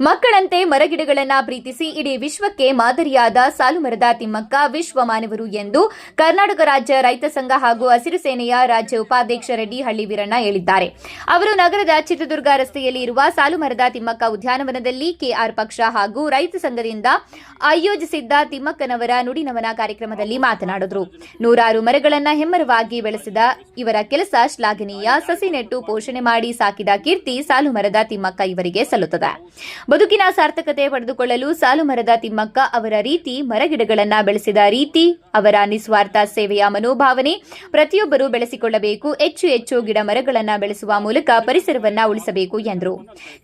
ಮಕ್ಕಳಂತೆ ಮರಗಿಡಗಳನ್ನು ಪ್ರೀತಿಸಿ ಇಡೀ ವಿಶ್ವಕ್ಕೆ ಮಾದರಿಯಾದ ಸಾಲುಮರದ ತಿಮ್ಮಕ್ಕ ವಿಶ್ವ ಮಾನವರು ಎಂದು ಕರ್ನಾಟಕ ರಾಜ್ಯ ರೈತ ಸಂಘ ಹಾಗೂ ಹಸಿರು ಸೇನೆಯ ರಾಜ್ಯ ಉಪಾಧ್ಯಕ್ಷ ರೆಡ್ಡಿ ಹಳ್ಳಿ ವೀರಣ್ಣ ಹೇಳಿದ್ದಾರೆ. ಅವರು ನಗರದ ಚಿತ್ರದುರ್ಗ ರಸ್ತೆಯಲ್ಲಿ ಇರುವ ಸಾಲುಮರದ ತಿಮ್ಮಕ್ಕ ಉದ್ಯಾನವನದಲ್ಲಿ ಕೆಆರ್ ಪಕ್ಷ ಹಾಗೂ ರೈತ ಸಂಘದಿಂದ ಆಯೋಜಿಸಿದ್ದ ತಿಮ್ಮಕ್ಕನವರ ನುಡಿನಮನ ಕಾರ್ಯಕ್ರಮದಲ್ಲಿ ಮಾತನಾಡಿದರು. ನೂರಾರು ಮರಗಳನ್ನು ಹೆಮ್ಮರವಾಗಿ ಬೆಳೆಸಿದ ಇವರ ಕೆಲಸ ಶ್ಲಾಘನೀಯ. ಸಸಿ ನೆಟ್ಟು ಪೋಷಣೆ ಮಾಡಿ ಸಾಕಿದ ಕೀರ್ತಿ ಸಾಲುಮರದ ತಿಮ್ಮಕ್ಕ ಇವರಿಗೆ ಸಲ್ಲುತ್ತದೆ. ಬದುಕಿನ ಸಾರ್ಥಕತೆ ಪಡೆದುಕೊಳ್ಳಲು ಸಾಲುಮರದ ತಿಮ್ಮಕ್ಕ ಅವರ ರೀತಿ ಮರಗಿಡಗಳನ್ನು ಬೆಳೆಸಿದ ರೀತಿ, ಅವರ ನಿಸ್ವಾರ್ಥ ಸೇವೆಯ ಮನೋಭಾವನೆ ಪ್ರತಿಯೊಬ್ಬರು ಬೆಳೆಸಿಕೊಳ್ಳಬೇಕು, ಹೆಚ್ಚು ಹೆಚ್ಚು ಗಿಡ ಮರಗಳನ್ನು ಬೆಳೆಸುವ ಮೂಲಕ ಪರಿಸರವನ್ನ ಉಳಿಸಬೇಕು ಎಂದರು.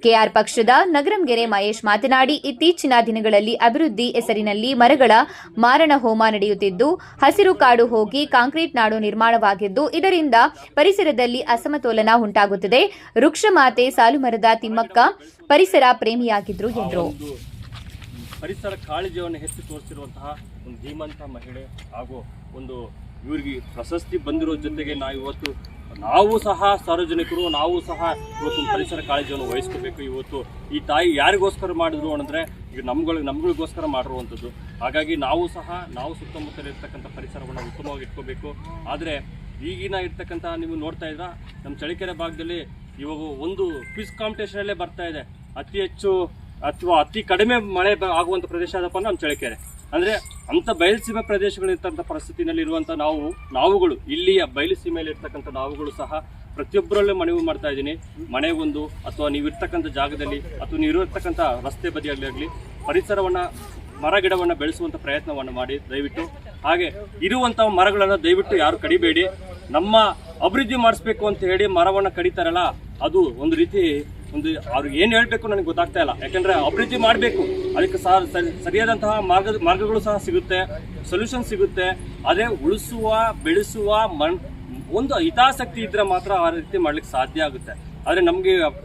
ಕೆಆರ್ ಪಕ್ಷದ ನಗರಂಗೆರೆ ಮಹೇಶ್ ಮಾತನಾಡಿ, ಇತ್ತೀಚಿನ ದಿನಗಳಲ್ಲಿ ಅಭಿವೃದ್ಧಿ ಹೆಸರಿನಲ್ಲಿ ಮರಗಳ ಮಾರಣ ಹೋಮ ನಡೆಯುತ್ತಿದ್ದು, ಹಸಿರು ಕಾಡು ಹೋಗಿ ಕಾಂಕ್ರೀಟ್ ನಾಡು ನಿರ್ಮಾಣವಾಗಿದ್ದು, ಇದರಿಂದ ಪರಿಸರದಲ್ಲಿ ಅಸಮತೋಲನ ಉಂಟಾಗುತ್ತಿದೆ. ವೃಕ್ಷ ಮಾತೆ ಸಾಲುಮರದ ತಿಮ್ಮಕ್ಕ ಪರಿಸರ ಪ್ರೇಮಿಯಾಗಿದ್ರು ಎಂದರು. ಪರಿಸರ ಕಾಳಜಿಯನ್ನು ಹೆಚ್ಚು ತೋರಿಸಿರುವಂತಹ ಒಂದು ಧೀಮಂತ ಮಹಿಳೆ ಹಾಗೂ ಒಂದು ಇವರಿಗೆ ಪ್ರಶಸ್ತಿ ಬಂದಿರೋ ಜೊತೆಗೆ ನಾವು ಇವತ್ತು ನಾವು ಸಹ ಸಾರ್ವಜನಿಕರು ನಾವು ಸಹ ಇವತ್ತು ಪರಿಸರ ಕಾಳಜಿಯನ್ನು ವಹಿಸ್ಕೋಬೇಕು. ಇವತ್ತು ಈ ತಾಯಿ ಯಾರಿಗೋಸ್ಕರ ಮಾಡಿದ್ರು ಅಂದರೆ ಈಗ ನಮ್ಗಳು ನಮ್ಗಳಿಗೋಸ್ಕರ ಮಾಡಿರುವಂಥದ್ದು. ಹಾಗಾಗಿ ನಾವು ಸಹ ನಾವು ಸುತ್ತಮುತ್ತಲಿರ್ತಕ್ಕಂಥ ಪರಿಸರವನ್ನು ಉತ್ತಮವಾಗಿ ಇಟ್ಕೋಬೇಕು. ಆದರೆ ಈಗಿನ ಇರ್ತಕ್ಕಂಥ ನೀವು ನೋಡ್ತಾ ಇದ್ರ ನಮ್ಮ ಚಳಿಕೆರೆ ಭಾಗದಲ್ಲಿ ಇವಾಗ ಒಂದು ಕ್ವಿಸ್ ಕಾಂಪಿಟೇಷನಲ್ಲೇ ಬರ್ತಾ ಇದೆ. ಅತಿ ಹೆಚ್ಚು ಅಥವಾ ಅತಿ ಕಡಿಮೆ ಮಳೆ ಆಗುವಂಥ ಪ್ರದೇಶ ಅದಪ್ಪ ನಮ್ಮ ಚಳಿಕೆರೆ ಅಂದ್ರೆ ಅಂತ ಬಯಲುಸೀಮೆ ಪ್ರದೇಶಗಳಿರ್ತಂಥ ಪರಿಸ್ಥಿತಿನಲ್ಲಿ ಇರುವಂಥ ನಾವು, ನಾವುಗಳು, ಇಲ್ಲಿಯ ಬಯಲುಸೀಮೆಯಲ್ಲಿ ಇರ್ತಕ್ಕಂಥ ನಾವುಗಳು ಸಹ ಪ್ರತಿಯೊಬ್ಬರಲ್ಲೂ ಮನವಿ ಮಾಡ್ತಾ ಇದ್ದೀನಿ. ಮನೆಗೊಂದು ಅಥವಾ ನೀವಿರ್ತಕ್ಕಂಥ ಜಾಗದಲ್ಲಿ ಅಥವಾ ನೀವಿರತಕ್ಕಂಥ ರಸ್ತೆ ಬದಿಯಾಗಲಿ ಪರಿಸರವನ್ನ, ಮರ ಗಿಡವನ್ನು ಬೆಳೆಸುವಂಥ ಪ್ರಯತ್ನವನ್ನು ಮಾಡಿ, ದಯವಿಟ್ಟು. ಹಾಗೆ ಇರುವಂಥ ಮರಗಳನ್ನು ದಯವಿಟ್ಟು ಯಾರು ಕಡಿಬೇಡಿ. ನಮ್ಮ ಅಭಿವೃದ್ಧಿ ಮಾಡಿಸ್ಬೇಕು ಅಂತ ಹೇಳಿ ಮರವನ್ನು ಕಡಿತಾರಲ್ಲ, ಅದು ಒಂದು ರೀತಿ ಒಂದು ಅವ್ರಿಗೆ ಏನು ಹೇಳಬೇಕು ನನಗೆ ಗೊತ್ತಾಗ್ತಾ ಇಲ್ಲ. ಯಾಕಂದ್ರೆ ಅಭಿವೃದ್ಧಿ ಮಾಡಬೇಕು. ಅದಕ್ಕೆ ಸಹ ಸರಿ- ಸರಿಯಾದಂತಹ ಮಾರ್ಗ ಮಾರ್ಗಗಳು ಸಹ ಸಿಗುತ್ತೆ. ಸೊಲ್ಯೂಷನ್ ಸಿಗುತ್ತೆ. ಅದೇ ಉಳಿಸುವ, ಬೆಳೆಸುವ ಮಣ್ ಒಂದು ಹಿತಾಸಕ್ತಿ ಇದ್ದರೆ ಮಾತ್ರ ಆ ರೀತಿ ಮಾಡ್ಲಿಕ್ಕೆ ಸಾಧ್ಯ ಆಗುತ್ತೆ. ಆದರೆ ನಮಗೆ